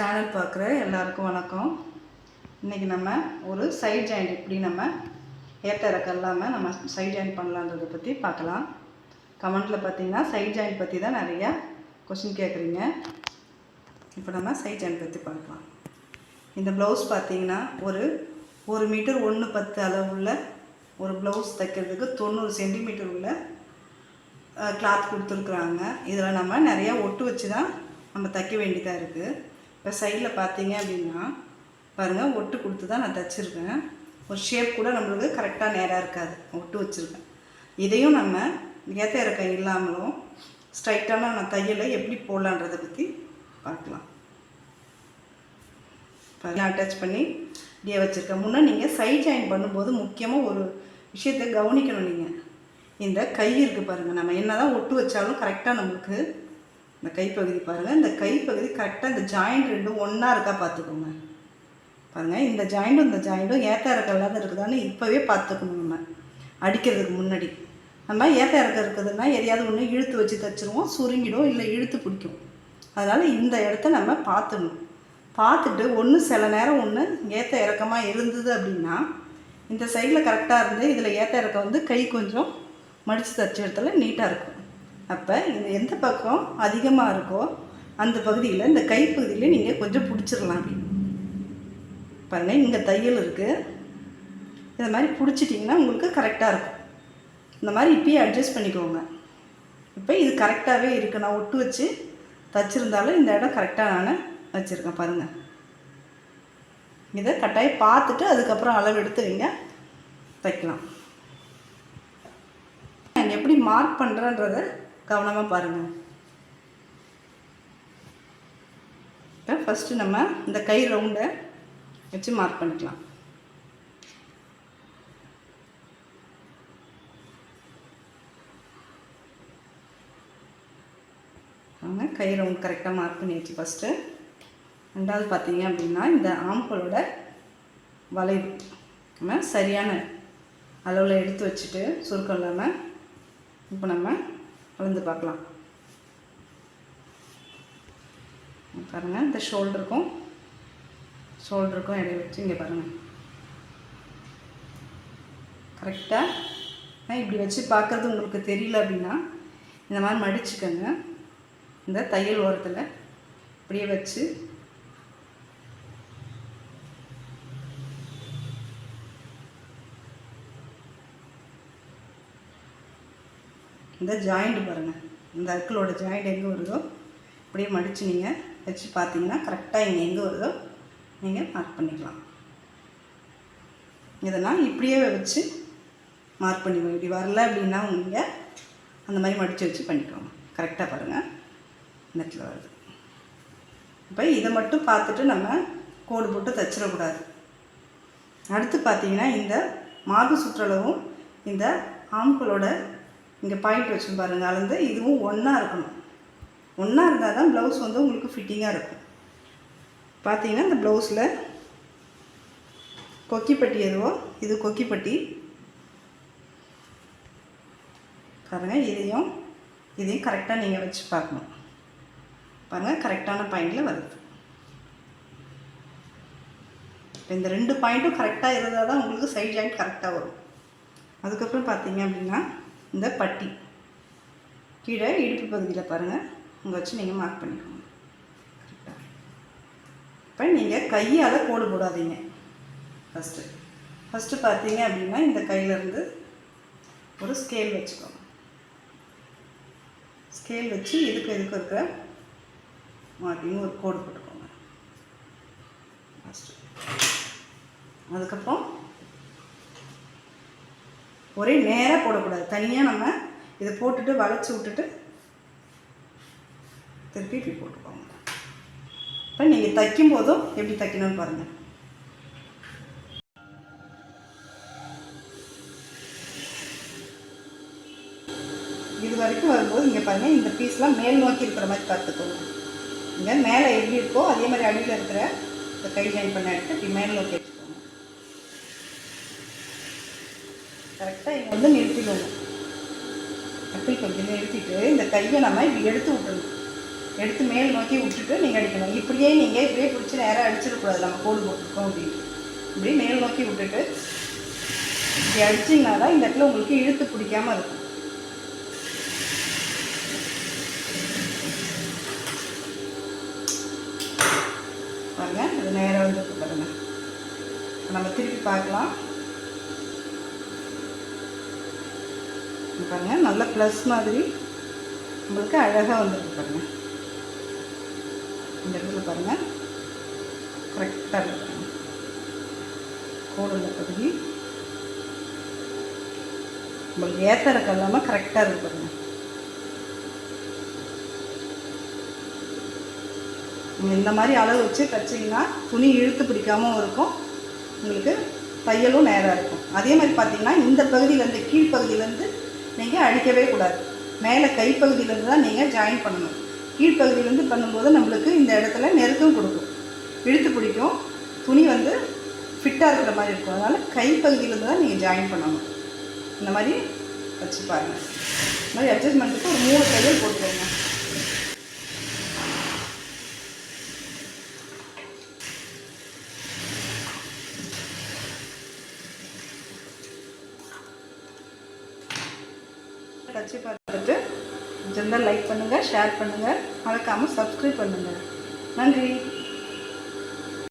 Channel பார்க்குற எல்லாருக்கும் வணக்கம். இன்றைக்கி நம்ம ஒரு சைட் ஜாயிண்ட் எப்படி நம்ம ஏற்ற இல்லாமல் நம்ம சைட் ஜாயிண்ட் பண்ணலான்றதை பற்றி பார்க்கலாம். கமெண்ட்டில் பார்த்தீங்கன்னா சைட் ஜாயிண்ட் பற்றி தான் நிறையா கொஷின் கேட்குறீங்க. இப்போ நம்ம சைட் ஜாயிண்ட் பற்றி பார்க்கலாம். இந்த ப்ளவுஸ் பார்த்தீங்கன்னா ஒரு ஒரு மீட்டர் ஒன்று பத்து அளவுள்ள ஒரு ப்ளவுஸ் தைக்கிறதுக்கு தொண்ணூறு சென்டிமீட்டர் உள்ள கிளாத் கொடுத்துருக்குறாங்க. இதில் நம்ம நிறையா ஒட்டு வச்சு தான் நம்ம தைக்க வேண்டியதாக இருக்குது இப்போ சைடில் பார்த்தீங்க அப்படின்னா பாருங்கள் ஒட்டு கொடுத்து தான் நான் தைச்சிருக்கேன். ஒரு ஷேப் கூட நம்மளுக்கு கரெக்டாக நேராக இருக்காது. ஒட்டு வச்சுருக்கேன். இதையும் நம்ம ஏற்ற இறக்கம் இல்லாமலும் ஸ்ட்ரைட்டான நான் தையலை எப்படி போடலான்றதை பற்றி பார்க்கலாம். அட்டாச் பண்ணி இப்படியே வச்சுருக்கேன். முன்னே நீங்கள் சைட் ஜாயின் பண்ணும்போது முக்கியமாக ஒரு விஷயத்தை கவனிக்கணும் நீங்கள் இந்த கை இருக்குது பாருங்கள் நம்ம என்ன தான் ஒட்டு வச்சாலும் கரெக்டாக நம்மளுக்கு இந்த கைப்பகுதி பாருங்கள் இந்த கைப்பகுதி கரெக்டாக இந்த ஜாயிண்ட் ரெண்டும் ஒன்றா இருக்கா பார்த்துக்கோங்க. பாருங்கள் இந்த ஜாயிண்ட்டும் இந்த ஜாயிண்ட்டும் ஏற்ற இறக்க இல்லாத இருக்குதான்னு இப்போவே பார்த்துக்கணும் நம்ம. அடிக்கிறதுக்கு முன்னாடி. நம்ம ஏற்ற இறக்கம் இருக்குதுன்னா எதையாவது ஒன்று இழுத்து வச்சு தைச்சிருவோம். சுருங்கிடும் இல்லை இழுத்து பிடிக்கும். அதனால் இந்த இடத்த நம்ம பார்த்துடணும் பார்த்துட்டு ஒன்று சில நேரம் ஒன்று ஏற்ற இறக்கமாக இருந்தது அப்படின்னா இந்த சைடில் கரெக்டாக இருந்து இதில் ஏற்ற இறக்கம் வந்து கை கொஞ்சம் மடித்து தைச்ச இடத்துல நீட்டாக இருக்கும். அப்போ இந்த எந்த பக்கம் அதிகமாக இருக்கோ அந்த பகுதியில் இந்த கைப்பகுதியில் நீங்கள் கொஞ்சம் பிடிச்சிடலாம் அப்படி. பாருங்கள் இங்கே தையல் இருக்குது இந்த மாதிரி பிடிச்சிட்டிங்கன்னா உங்களுக்கு கரெக்டாக இருக்கும். இந்த மாதிரி இப்பயே அட்ஜஸ்ட் பண்ணிக்கோங்க. இப்போ இது கரெக்டாகவே இருக்குது நான் ஒட்டு வச்சு தச்சிருந்தாலும் இந்த இடம் கரெக்டாக நான் வச்சுருக்கேன் பாருங்கள் இதை கட்டாயம் பார்த்துட்டு அதுக்கப்புறம் அளவு எடுத்து நீங்கள் தைக்கலாம். நான் எப்படி மார்க் பண்ணுறேன்றத கவனமாக பாருங்கள் இப்போ ஃபஸ்ட்டு நம்ம இந்த கை ரவுண்டை வச்சு மார்க் பண்ணிக்கலாம். அவங்க கை ரவுண்ட் கரெக்டாக மார்க் பண்ணியாச்சு ஃபஸ்ட்டு ரெண்டாவது பார்த்தீங்க அப்படின்னா இந்த ஆம்பளோட வளைவு. நம்ம சரியான அளவில் எடுத்து வச்சுட்டு சுருக்கம் இல்லாமல் இப்போ நம்ம அளந்து பார்க்கலாம். பாருங்கள் இந்த ஷோல்டருக்கும் ஷோல்டருக்கும் இடைய வச்சு இங்கே பாருங்கள் கரெக்டாக இப்படி வச்சு பார்க்குறது உங்களுக்கு தெரியல அப்படின்னா இந்த மாதிரி மடிச்சுக்கோங்க. இந்த தையல் ஓரத்தில் இப்படியே வச்சு இந்த ஜாயிண்ட் பாருங்கள் இந்த அக்களோட ஜாயிண்ட் எங்கே வருதோ இப்படியே மடித்து நீங்கள் வச்சு பார்த்தீங்கன்னா கரெக்டாக இங்கே எங்கே வருதோ நீங்கள் மார்க் பண்ணிக்கலாம். இதெல்லாம் இப்படியே வச்சு மார்க் பண்ணிக்கோங்க. இப்படி வரல அப்படின்னா நீங்கள் அந்த மாதிரி மடித்து வச்சு பண்ணிக்கோங்க. கரெக்டாக பாருங்கள் நெட்டில் வருது. இப்போ இதை மட்டும் பார்த்துட்டு நம்ம கோடு போட்டு தைச்சிடக்கூடாது. அடுத்து பார்த்தீங்கன்னா இந்த மார்பு சுற்றளவும் இந்த ஆம்களோட இங்கே பாயிண்ட் வச்சு பாருங்க. அளந்து இதுவும் ஒன்றா இருக்கணும். ஒன்றா இருந்தால் தான் ப்ளவுஸ் வந்து உங்களுக்கு ஃபிட்டிங்காக இருக்கும். பார்த்தீங்கன்னா இந்த ப்ளவுஸில் கொக்கிப்பட்டி எதுவோ இது கொக்கிப்பட்டி. பாருங்கள் இதையும் இதையும் கரெக்டாக நீங்கள் வச்சு பார்க்கணும். பாருங்கள் கரெக்டான பாயிண்டில் வருது. இப்போ இந்த ரெண்டு பாயிண்ட்டும் கரெக்டாக இருந்தால் தான் உங்களுக்கு சைட் ஜாயிண்ட் கரெக்டாக வரும். அதுக்கப்புறம் பார்த்தீங்க அப்படின்னா இந்த பட்டி. கீழே இடுப்பு பகுதியில் பாருங்கள் உங்கள் வச்சு நீங்கள் மார்க் பண்ணிக்கோங்க. இப்போ நீங்கள் கையால் கோடு போடாதீங்க. ஃபஸ்ட்டு ஃபஸ்ட்டு பார்த்தீங்க அப்படின்னா இந்த கையிலேருந்து ஒரு ஸ்கேல் வச்சுக்கோங்க. ஸ்கேல் வச்சு இதுக்கு இதுக்கு இருக்கிற மார்க்கிங் ஒரு கோடு போட்டுக்கோங்க. ஃபஸ்ட்டு அதுக்கப்புறம் ஒரே நேராக போடக்கூடாது. தனியாக நம்ம இதை போட்டுட்டு வளைச்சி விட்டுட்டு திருப்பி இப்படி போட்டுக்கோங்க. இப்போ நீங்கள் தைக்கும் போதும் எப்படி தைக்கணும்னு பாருங்கள் இது வரைக்கும் வரும்போது இங்கே பாருங்கள் இந்த பீஸ்லாம் மேல் நோக்கி இருக்கிற மாதிரி பார்த்துக்கோங்க. இங்கே மேலே எப்படி இருக்கோ அதே மாதிரி அடியில் இருக்கிற இந்த கை ஜாயின் பண்ண எடுத்து இப்படி மேல் நோக்கி வச்சுக்கோங்க கரெக்டாக இங்கே வந்து நிறுத்திக்கோங்க. அப்படி கொஞ்சம் நிறுத்திட்டு இந்த கையை நம்ம இப்படி எடுத்து விட்டுணும் எடுத்து மேல் நோக்கி விட்டுட்டு நீங்கள் அடிக்கணும். இப்படியே நீங்கள் இப்படியே பிடிச்சி நேராக அடிச்சிடக்கூடாது நம்ம கோடு போட்டிருக்கோம் அப்படின்ட்டு இப்படி மேல் நோக்கி விட்டுட்டு இப்படி அடிச்சிங்கன்னா தான் இந்த இடத்துல உங்களுக்கு இழுத்து பிடிக்காமல் இருக்கும். பாருங்க அது நேராக வந்து பாருங்க. நம்ம திருப்பி பார்க்கலாம். வந்துருக்கு பாருங்க. நல்ல ப்ளஸ் மாதிரி உங்களுக்கு அழகாக வந்துருக்கு பாருங்க. இந்த இடத்துல பாருங்க. கரெக்டாக இருக்கும் பாருங்க. பகுதி. உங்களுக்கு ஏற்ற இருக்க இல்லாமல் கரெக்டாக இருக்கு பாருங்கள் நீங்கள் இந்த மாதிரி அளவு வச்சு தைச்சிங்கன்னா துணி இழுத்து பிடிக்காமல் இருக்கும். உங்களுக்கு தையலும் நேராக இருக்கும். அதே மாதிரி பார்த்தீங்கன்னா இந்த பகுதியிலேருந்து கீழ்ப்பகுதியிலேருந்து நீங்கள் அழிக்கவே கூடாது. மேலே கைப்பகுதியிலேருந்து தான் நீங்கள் ஜாயின் பண்ணணும். கீழ்ப்பகுதியிலேருந்து பண்ணும்போது நம்மளுக்கு இந்த இடத்துல நெருக்கம் கொடுக்கும். இழுத்து பிடிக்கும். துணி வந்து ஃபிட்டாக இருக்கிற மாதிரி இருக்கும். அதனால் கைப்பகுதியிலேருந்து தான் நீங்கள் ஜாயின் பண்ணணும். இந்த மாதிரி வச்சு பாருங்கள் இந்த மாதிரி அட்ஜஸ்ட்மெண்ட்டுக்கு ஒரு மூணு தையல் போட்டுக்கோங்க. தச்சு பார்த்துட்டு ஜென்ரல் லைக் பண்ணுங்கள் ஷேர் பண்ணுங்கள் மறக்காமல் சப்ஸ்கிரைப் பண்ணுங்கள் நன்றி.